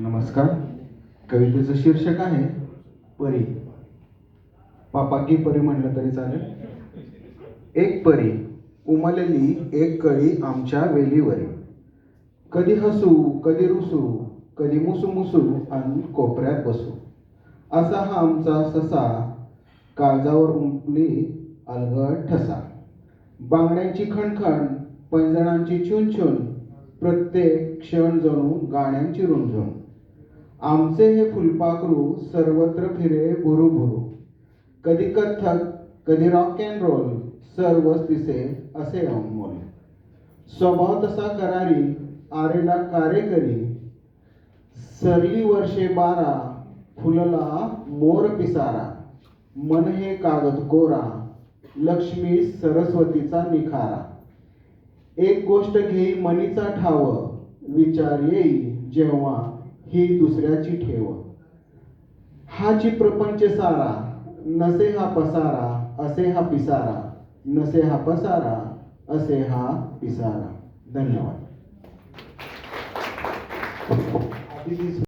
नमस्कार. कवितेचं शीर्षक आहे परी. पापाकी परी म्हणलं तरी चालेल. एक परी उमलेली एक कळी आमच्या वेलीवरी. कधी हसू कधी रुसू कधी मुसू मुसू आणि कोपऱ्यात बसू. असा हा आमचा ससा काळजावर उमटली अलगद ठसा. बांगड्यांची खणखण पैंजणांची चुनचुन प्रत्येक क्षण जणू गाण्यांची रुंझुन आमचे हे फुलपाखरू सर्वत्र फिरे भुरू भुरू कधी कथ्थक कधी रॉक अँड रोल सर्वच दिसे असे अमोल. स्वभाव तसा करारी आरेला कारेकरी. सरली वर्षे बारा फुलला मोर पिसारा. मन हे कागद कोरा लक्ष्मी सरस्वतीचा निखारा. एक गोष्ट घेई मनीचा ठाव विचार येई जेव्हा ही दुसऱ्याची ठेव. हा जी प्रपंच सारा नसे हा पसारा असे हा पिसारा नसे हा पसारा असे हा पिसारा. धन्यवाद.